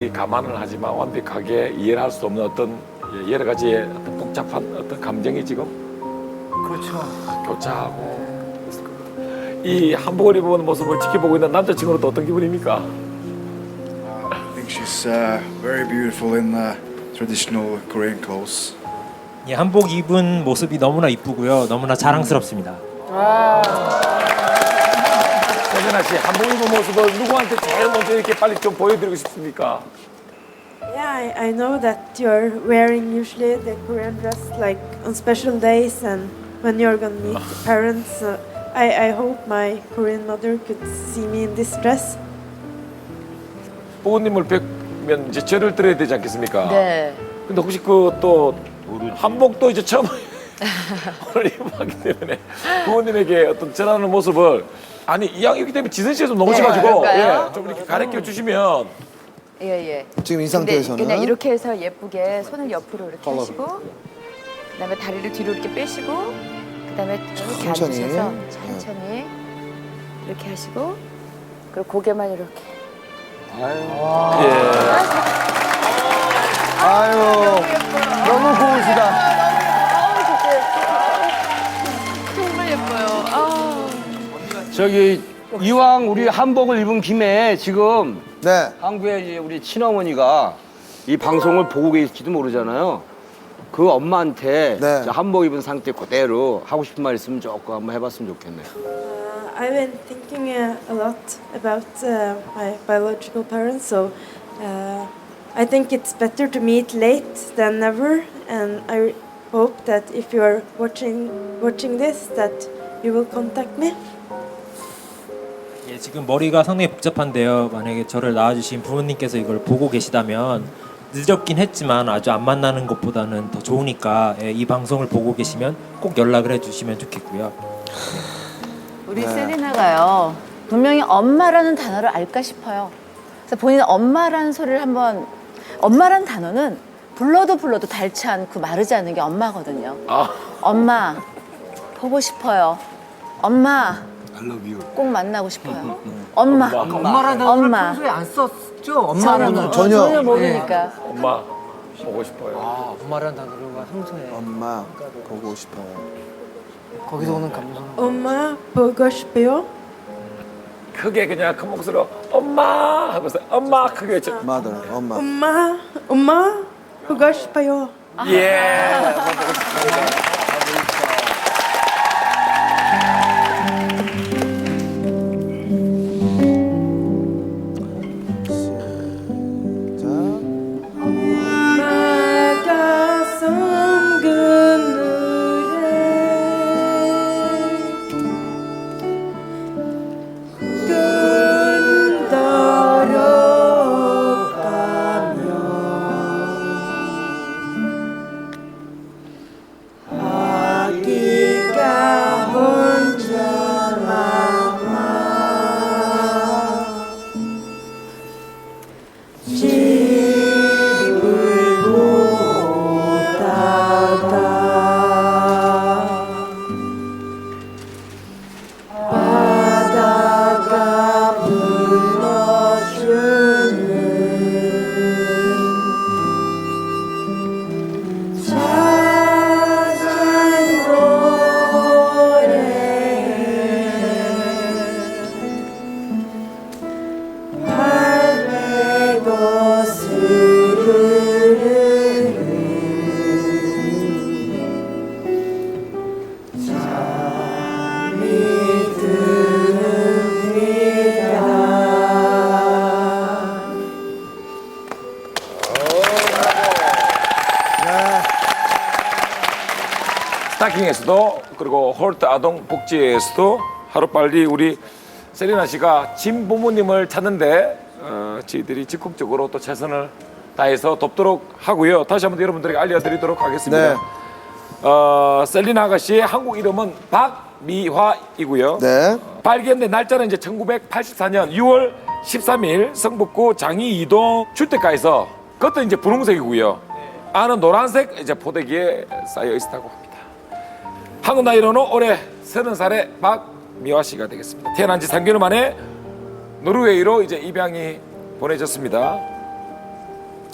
이 감안을 하지만 완벽하게 이해를 할수 없는 어떤 여러 가지의 어떤 복잡한 어떤 감정이 지금 그렇죠. 교차하고 있을 겁니다. 이 한복을 입은 모습을 지켜보고 있는 남자친구는 또 어떤 기분입니까? I think she's uh, very beautiful in the traditional Korean clothes. 예, 한복 입은 모습이 너무나 이쁘고요. 너무나 자랑스럽습니다. 세진아 씨 한복 입은 모습을 누구한테 제일 먼저 이렇게 빨리 좀 보여드리고 싶습니까? Yeah, I, I know that you're wearing usually the Korean dress like on special days and when you're gonna meet parents. Uh, I, I hope my Korean mother could see me in this dress. 부모님을 뵙면 이제 절을 드려야 되지 않겠습니까? 네. 근데 혹시 그 또 한복도 이제 처음 오늘 입어봤기 때문에 부모님에게 어떤 전하는 모습을 아니 이왕이기 때문에 지선 씨가 좀 나오셔가지고. 네, 그럴까요? 예, 좀 이렇게 가르쳐 주시면. 예, 예. 지금 이 근데 상태에서는? 그냥 이렇게 해서 예쁘게 손을 옆으로 이렇게 하시고 그다음에 다리를 뒤로 이렇게 빼시고 그다음에 이렇게 천천히. 앉으셔서 천천히 이렇게 하시고 그리고 고개만 이렇게. 예. 아유 너무 저기 이왕 우리 한복을 입은 김에 지금 네. 한국에 이제 우리 친어머니가 이 방송을 보고 계실지도 모르잖아요. 그 엄마한테 네. 저 한복 입은 상태 그대로 하고 싶은 말 있으면 조금 한번 해봤으면 좋겠네요. Uh, I've been thinking uh, a lot about uh, my biological parents, so uh, I think it's better to meet late than never. And I hope that if you are watching watching this, that you will contact me. 예, 지금 머리가 상당히 복잡한데요. 만약에 저를 낳아주신 부모님께서 이걸 보고 계시다면 늦었긴 했지만 아주 안 만나는 것보다는 더 좋으니까 예, 이 방송을 보고 계시면 꼭 연락을 해주시면 좋겠고요. 우리 세리나가요 분명히 엄마라는 단어를 알까 싶어요. 그래서 본인 엄마라는 소리를 한번 엄마라는 단어는 불러도 불러도 닳지 않고 마르지 않는 게 엄마거든요. 아, 엄마 보고 싶어요. 엄마 꼭 만나고 싶어요. 엄마 엄마라는 엄마 평소에 안 썼죠? 엄마는 전혀, 전혀. 전혀 모르니까 엄마 보고 싶어요. 아, 엄마라는 단어를 평소에 엄마 보고 싶어요. 거기서 오는 감성. 엄마 보고 싶어요. 크게 그냥 큰 목소리로 엄마 하고서 엄마 크게 외쳐. 마들 엄마. 엄마, 엄마 보고 싶어요. 예. 자. 가 스타킹에서도 그리고 홀트 아동 복지에서도 하루빨리 우리 세리나 씨가 진 부모님을 찾는데 어, 저희들이 적극적으로 또 최선을 다해서 돕도록 하고요. 다시 한번 여러분들에게 알려드리도록 하겠습니다. 네. 어, 셀리나 아가씨의 한국 이름은 박미화이고요. 네. 발견된 날짜는 이제 1984년 6월 13일 성북구 장이 이동 출대가에서 그것도 이제 분홍색이고요. 안은 노란색 이제 포대기에 쌓여 있었다고 합니다. 한국 나이로는 올해 30살의 박미화 씨가 되겠습니다. 태어난 지 3개월 만에 노르웨이로 이제 입양이 보내졌습니다.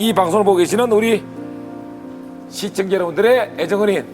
이 방송을 보고 계시는 우리 시청자 여러분들의 애정어린